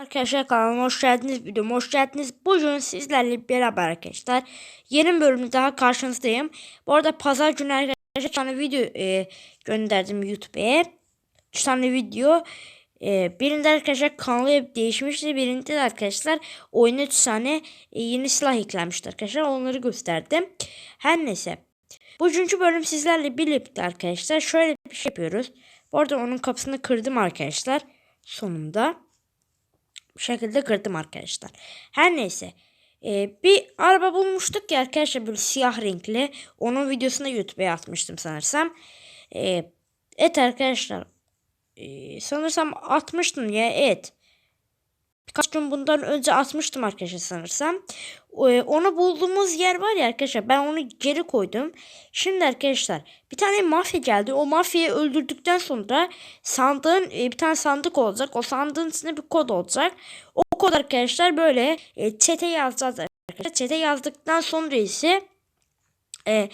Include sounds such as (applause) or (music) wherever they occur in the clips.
Arkadaşlar kanalıma hoş geldiniz. Videoma hoş geldiniz. Bugün sizlerle beraber arkadaşlar yeni bölümde daha karşınızdayım. Bu arada pazar günü arkadaşlar bir tane video e, gönderdim YouTube'ya. Bir tane video. E, birinde arkadaşlar kanalı hep değişmişti. Birinde de arkadaşlar oyuna 3 tane e, yeni silah eklenmişti arkadaşlar. Onları gösterdim. Her neyse. Bugünkü bölüm sizlerle birlikte arkadaşlar şöyle bir şey yapıyoruz. Bu arada onun kapısını kırdım arkadaşlar. Sonunda bu şekilde kırdım arkadaşlar. Her neyse. Ee, bir araba bulmuştuk ya arkadaşlar böyle siyah renkli. Onun videosunu YouTube'a atmıştım sanırsam. Ee, evet arkadaşlar. Ee, sanırsam atmıştım ya evet. Birkaç gün bundan önce atmıştım arkadaşlar sanırsam. Ee, onu bulduğumuz yer var ya arkadaşlar ben onu geri koydum. Şimdi arkadaşlar bir tane mafya geldi. O mafyayı öldürdükten sonra sandığın e, bir tane sandık olacak. O sandığın içinde bir kod olacak. O kod arkadaşlar böyle e, çete yazacağız arkadaşlar. Çete yazdıktan sonra ise e,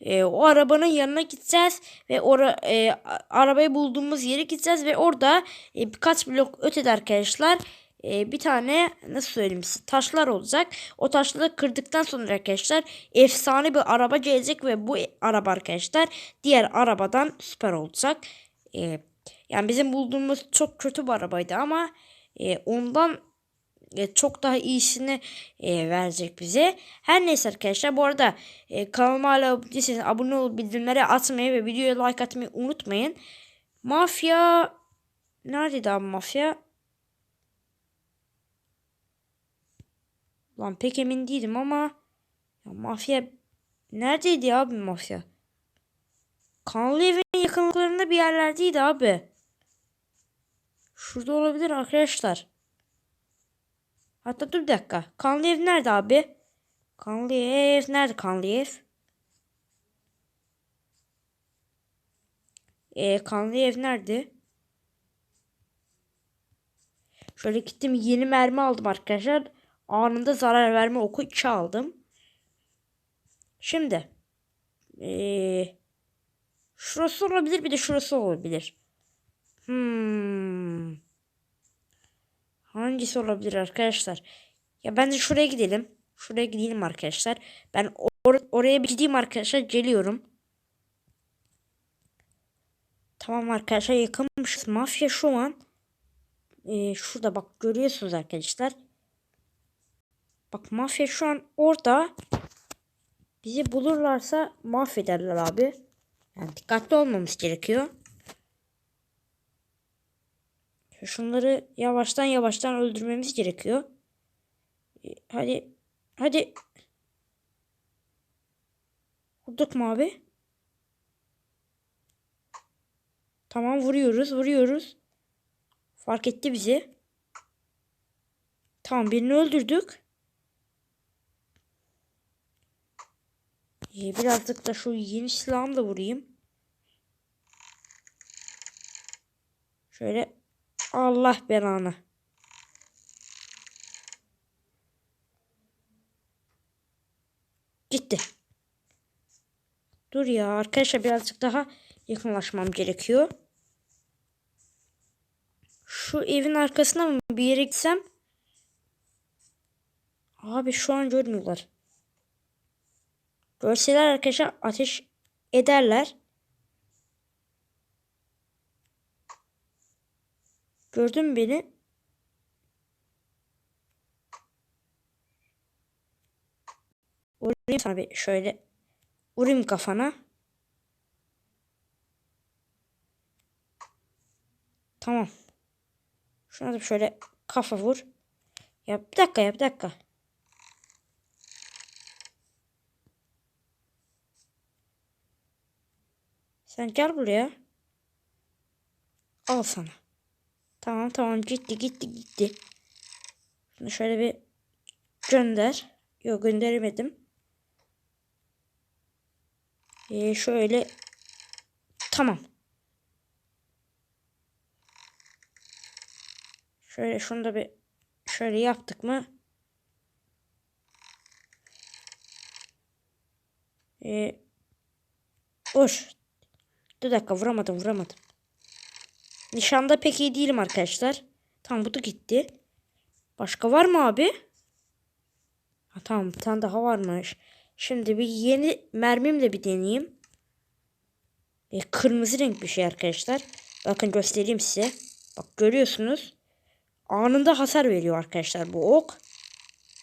e, o arabanın yanına gideceğiz ve ora, e, arabayı bulduğumuz yere gideceğiz ve orada e, birkaç blok ötede arkadaşlar e, bir tane nasıl söyleyeyim size, taşlar olacak. O taşları kırdıktan sonra arkadaşlar efsane bir araba gelecek ve bu araba arkadaşlar diğer arabadan süper olacak. E, yani bizim bulduğumuz çok kötü bir arabaydı ama e, ondan e, çok daha iyisini e, verecek bize. Her neyse arkadaşlar bu arada e, kanalıma hala değilseniz abone olup bildirimleri atmayı ve videoya like atmayı unutmayın. Mafya neredeydi abi mafya? Lan pek emin değilim ama ya mafya neredeydi abi mafya? Kanlı evin yakınlıklarında bir yerlerdeydi abi. Şurada olabilir arkadaşlar. Hatta dur bir dakika. Kanlı ev nerede abi? Kanlı ev nerede kanlı ev? E, kanlı ev nerede? Şöyle gittim yeni mermi aldım arkadaşlar anında zarar verme oku 2 aldım. Şimdi ee, şurası olabilir bir de şurası olabilir. Hmm. Hangisi olabilir arkadaşlar? Ya ben de şuraya gidelim. Şuraya gidelim arkadaşlar. Ben or oraya bir gideyim arkadaşlar. Geliyorum. Tamam arkadaşlar yakınmışız. Mafya şu an. Ee, şurada bak görüyorsunuz arkadaşlar. Bak mafya şu an orada. Bizi bulurlarsa mahvederler abi. Yani dikkatli olmamız gerekiyor. Şunları yavaştan yavaştan öldürmemiz gerekiyor. E, hadi. Hadi. Vurduk mu abi? Tamam vuruyoruz vuruyoruz. Fark etti bizi. Tamam birini öldürdük. Ee, birazcık da şu yeni silahımı da vurayım. Şöyle Allah belanı. Gitti. Dur ya arkadaşlar birazcık daha yakınlaşmam gerekiyor. Şu evin arkasına mı bir yere gitsem? Abi şu an görmüyorlar. Görseler arkadaşlar ateş ederler. Gördün beni? Vurayım bir şöyle. Vurayım kafana. Tamam. Şuna da şöyle kafa vur. Ya bir dakika ya bir dakika. Sen gel buraya. Al sana. Tamam tamam gitti gitti gitti. Şunu şöyle bir gönder. Yok gönderemedim. Ee, şöyle tamam. Şöyle şunu da bir şöyle yaptık mı? Ee, hoş. Bir dakika vuramadım vuramadım. Nişanda pek iyi değilim arkadaşlar. Tamam bu da gitti. Başka var mı abi? Ha, tamam bir tane daha varmış. Şimdi bir yeni mermimle bir deneyeyim. E, kırmızı renk bir şey arkadaşlar. Bakın göstereyim size. Bak görüyorsunuz. Anında hasar veriyor arkadaşlar bu ok.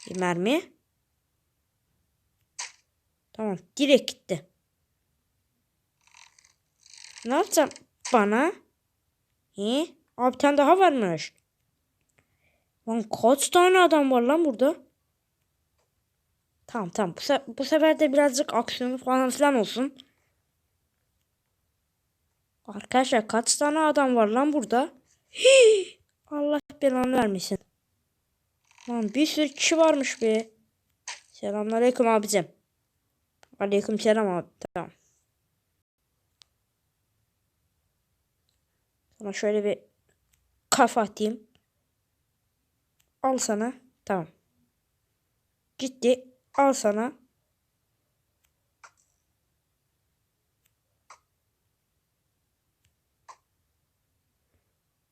Bir mermi. Tamam direkt gitti. Ne yapacağım bana? He? Abi bir tane daha varmış. Lan kaç tane adam var lan burada? Tamam tamam. Bu, se- bu sefer de birazcık aksiyon falan filan olsun. Arkadaşlar kaç tane adam var lan burada? Hii! Allah belanı vermesin. Lan bir sürü kişi varmış be. Selamünaleyküm abicim. Aleyküm selam abi. Tamam. Sana şöyle bir kafa atayım. Al sana. Tamam. Gitti. Al sana.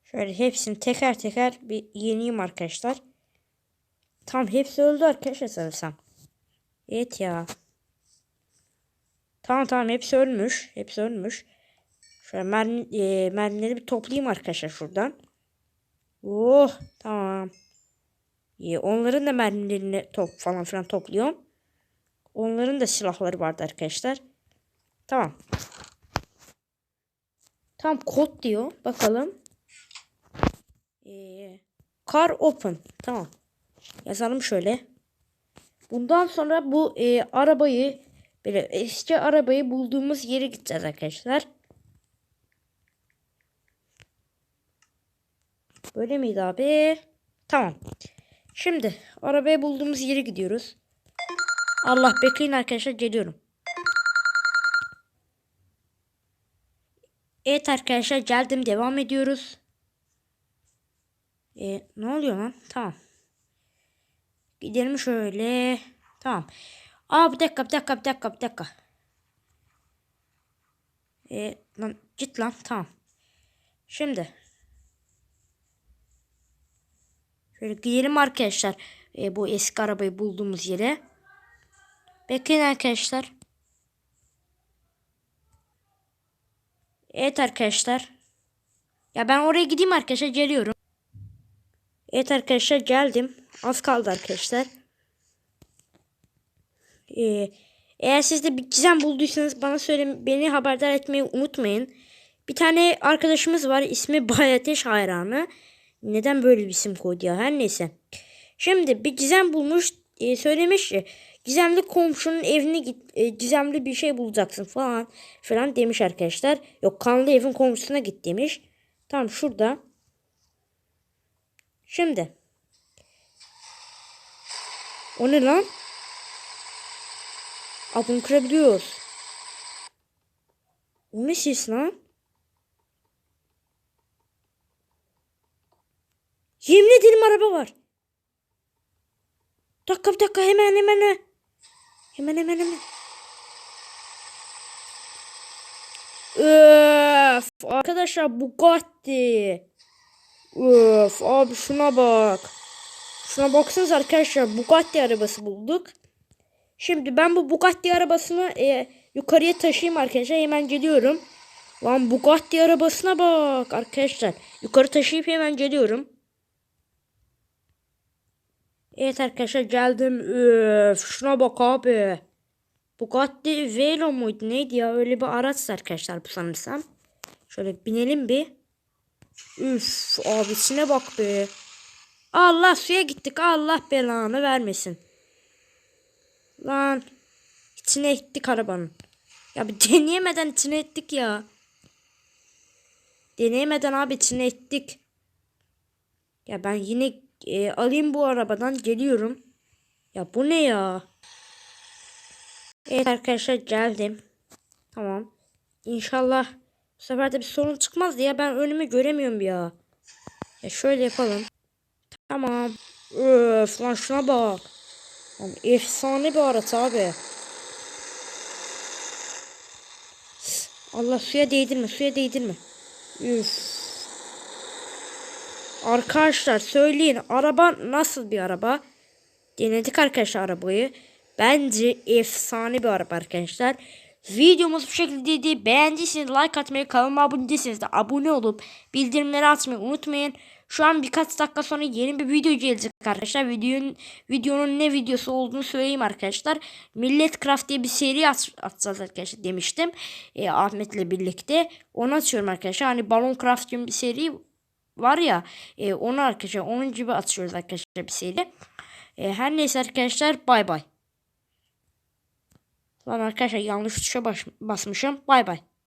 Şöyle hepsini teker teker bir yeneyim arkadaşlar. Tam hepsi öldü arkadaşlar sanırsam. Evet ya. Tamam tamam hepsi ölmüş. Hepsi ölmüş. Şöyle mermi, e, mermileri bir toplayayım arkadaşlar şuradan. Oh tamam. E, onların da mermilerini top falan filan topluyorum. Onların da silahları vardı arkadaşlar. Tamam. Tamam kod diyor. Bakalım. Ee, car open. Tamam. Yazalım şöyle. Bundan sonra bu e, arabayı böyle eski arabayı bulduğumuz yere gideceğiz arkadaşlar. Böyle miydi abi? Tamam. Şimdi arabayı bulduğumuz yere gidiyoruz. Allah bekleyin arkadaşlar geliyorum. Evet arkadaşlar geldim devam ediyoruz. E, ne oluyor lan? Tamam. Gidelim şöyle. Tamam. Aa bir dakika bir dakika bir dakika bir dakika. E, lan git lan tamam. Şimdi. Şöyle gidelim arkadaşlar. E, bu eski arabayı bulduğumuz yere. Bekleyin arkadaşlar. Evet arkadaşlar. Ya ben oraya gideyim arkadaşlar geliyorum. Evet arkadaşlar geldim. Az kaldı arkadaşlar. Ee, eğer siz de bir gizem bulduysanız bana söyle beni haberdar etmeyi unutmayın. Bir tane arkadaşımız var ismi Bayateş hayranı. Neden böyle bir isim koydu ya her neyse. Şimdi bir gizem bulmuş e, söylemiş ki gizemli komşunun evine git e, gizemli bir şey bulacaksın falan falan demiş arkadaşlar. Yok kanlı evin komşusuna git demiş. Tamam şurada. Şimdi. O ne lan? Aa bunu kırabiliyoruz. O ne ses lan? Yemin ederim araba var. Dakika bir dakika hemen hemen. Hemen hemen hemen. Öf, arkadaşlar Bugatti. Öf abi şuna bak. Şuna baksanız arkadaşlar Bugatti arabası bulduk. Şimdi ben bu Bugatti arabasını e, yukarıya taşıyayım arkadaşlar. Hemen geliyorum. Lan Bugatti arabasına bak arkadaşlar. Yukarı taşıyıp hemen geliyorum. Evet arkadaşlar geldim. Öf, şuna bak abi. Bugatti Velo muydu neydi ya öyle bir araç arkadaşlar bu sanırsam. Şöyle binelim bir. Üf abisine bak be. Allah suya gittik Allah belanı vermesin. Lan içine ettik arabanın. Ya bir (laughs) deneyemeden içine ettik ya. Deneyemeden abi içine ettik. Ya ben yine e, alayım bu arabadan geliyorum. Ya bu ne ya? Evet arkadaşlar geldim. Tamam. İnşallah bu sefer de bir sorun çıkmaz diye ben önümü göremiyorum ya. Ya şöyle yapalım. Tamam. Öf lan şuna bak. Lan efsane bir araç abi. Allah suya değdirme suya değdirme. Üf. Arkadaşlar söyleyin araba nasıl bir araba? Denedik arkadaşlar arabayı. Bence efsane bir araba arkadaşlar. Videomuz bu şekildeydi. Beğendiyseniz like atmayı, kanalıma abone değilseniz de abone olup bildirimleri açmayı unutmayın. Şu an birkaç dakika sonra yeni bir video gelecek arkadaşlar. Videonun, videonun ne videosu olduğunu söyleyeyim arkadaşlar. Millet Craft diye bir seri at, atacağız arkadaşlar demiştim. E, Ahmet'le birlikte. Onu açıyorum arkadaşlar. Hani Balon Craft gibi bir seri var ya. E, onu arkadaşlar onun gibi atıyoruz arkadaşlar bir seri. E, her neyse arkadaşlar bay bay. Lan arkadaşlar yanlış tuşa basmışım. Bay bay.